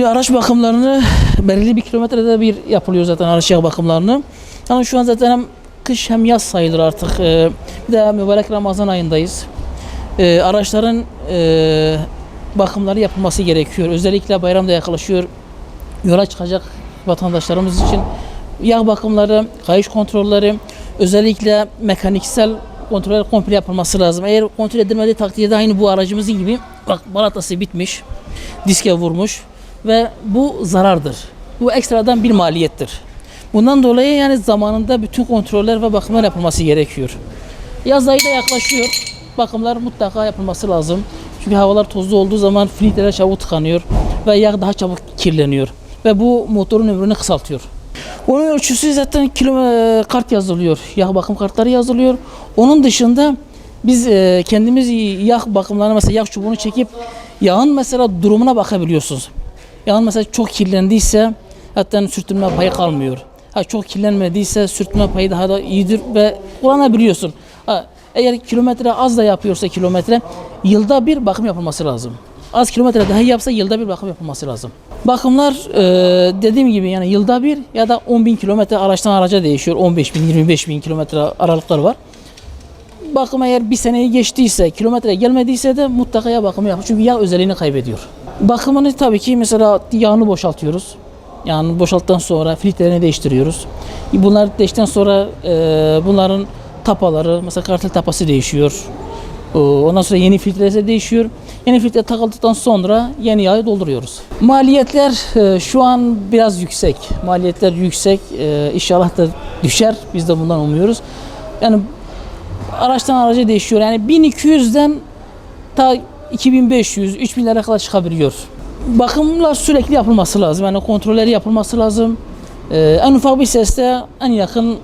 Şimdi araç bakımlarını belirli bir kilometrede bir yapılıyor zaten araç yağ bakımlarını. Yani şu an zaten hem kış hem yaz sayılır artık. Ee, bir de mübarek Ramazan ayındayız. Ee, araçların e, bakımları yapılması gerekiyor. Özellikle bayram da yaklaşıyor. Yola çıkacak vatandaşlarımız için yağ bakımları, kayış kontrolleri, özellikle mekaniksel kontroller komple yapılması lazım. Eğer kontrol edilmediği takdirde aynı bu aracımızın gibi bak balatası bitmiş, diske vurmuş ve bu zarardır. Bu ekstradan bir maliyettir. Bundan dolayı yani zamanında bütün kontroller ve bakımlar yapılması gerekiyor. Yaz ayı da yaklaşıyor. Bakımlar mutlaka yapılması lazım. Çünkü havalar tozlu olduğu zaman filtreler çabuk tıkanıyor ve yağ daha çabuk kirleniyor. Ve bu motorun ömrünü kısaltıyor. Onun ölçüsü zaten kilo e, kart yazılıyor. Yağ bakım kartları yazılıyor. Onun dışında biz e, kendimiz yağ bakımlarına mesela yağ çubuğunu çekip yağın mesela durumuna bakabiliyorsunuz. Yağın mesela çok kirlendiyse hatta sürtünme payı kalmıyor. Ha çok kirlenmediyse sürtünme payı daha da iyidir ve kullanabiliyorsun. Ha, eğer kilometre az da yapıyorsa kilometre yılda bir bakım yapılması lazım. Az kilometre daha yapsa yılda bir bakım yapılması lazım. Bakımlar e, dediğim gibi yani yılda bir ya da 10 bin kilometre araçtan araca değişiyor. 15 bin, 25 bin kilometre aralıklar var. Bakım eğer bir seneyi geçtiyse, kilometre gelmediyse de mutlaka yağ bakımı yapın. Çünkü yağ özelliğini kaybediyor. Bakımını tabii ki mesela yağını boşaltıyoruz. Yani boşalttıktan sonra filtrelerini değiştiriyoruz. Bunlar değiştikten sonra e, bunların tapaları, mesela kartel tapası değişiyor. O, Ondan sonra yeni filtresi değişiyor. Yeni filtre takıldıktan sonra yeni yağı dolduruyoruz. Maliyetler e, şu an biraz yüksek. Maliyetler yüksek. E, inşallah da düşer. Biz de bundan umuyoruz. Yani araçtan araca değişiyor. Yani 1200'den ta 2500, 3000 lira kadar çıkabiliyor. Bakımlar sürekli yapılması lazım. Yani kontrolleri yapılması lazım. Ee, en ufak bir seste en yakın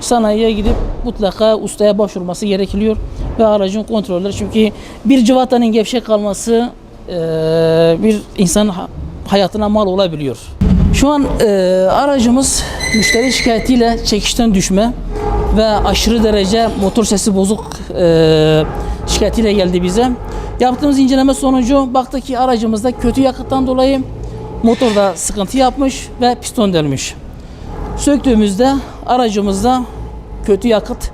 sanayiye gidip mutlaka ustaya başvurması gerekiyor ve aracın kontrolleri çünkü bir cıvatanın gevşek kalması e, bir insanın ha- hayatına mal olabiliyor. Şu an e, aracımız müşteri şikayetiyle çekişten düşme ve aşırı derece motor sesi bozuk e, şikayetiyle geldi bize. Yaptığımız inceleme sonucu baktık ki aracımızda kötü yakıttan dolayı motorda sıkıntı yapmış ve piston delmiş. Söktüğümüzde aracımızda kötü yakıt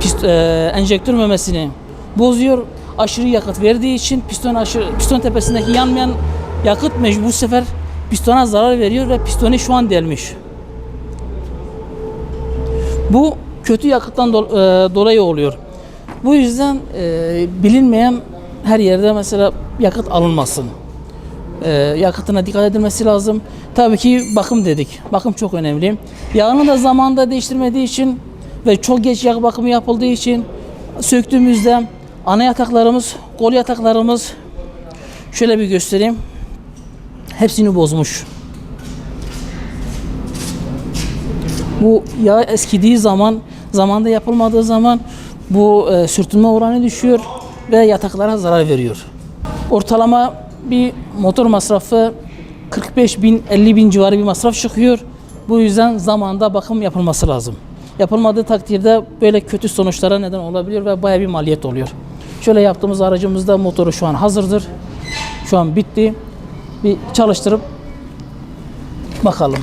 pist, e, enjektör memesini bozuyor. Aşırı yakıt verdiği için piston aşırı, piston tepesindeki yanmayan yakıt mecbur bu sefer pistona zarar veriyor ve pistonu şu an delmiş. Bu kötü yakıttan e, dolayı oluyor. Bu yüzden e, bilinmeyen her yerde mesela yakıt alınmasın. E, yakıtına dikkat edilmesi lazım. Tabii ki bakım dedik. Bakım çok önemli. Yağını da zamanında değiştirmediği için ve çok geç yağ bakımı yapıldığı için söktüğümüzde ana yataklarımız, kol yataklarımız şöyle bir göstereyim. Hepsini bozmuş. Bu yağ eskidiği zaman, zamanda yapılmadığı zaman bu e, sürtünme oranı düşüyor ve yataklara zarar veriyor. Ortalama bir motor masrafı 45 bin 50 bin civarı bir masraf çıkıyor. Bu yüzden zamanda bakım yapılması lazım. Yapılmadığı takdirde böyle kötü sonuçlara neden olabiliyor ve baya bir maliyet oluyor. Şöyle yaptığımız aracımızda motoru şu an hazırdır. Şu an bitti. Bir çalıştırıp bakalım.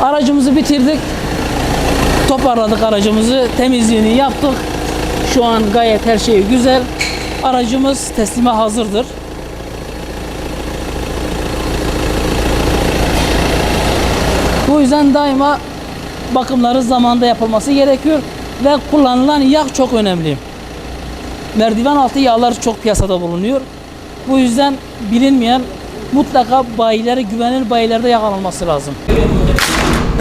Aracımızı bitirdik. Toparladık aracımızı. Temizliğini yaptık. Şu an gayet her şey güzel. Aracımız teslime hazırdır. Bu yüzden daima bakımları zamanında yapılması gerekiyor ve kullanılan yağ çok önemli. Merdiven altı yağlar çok piyasada bulunuyor. Bu yüzden bilinmeyen mutlaka bayilere güvenilir bayilerde yağ alınması lazım.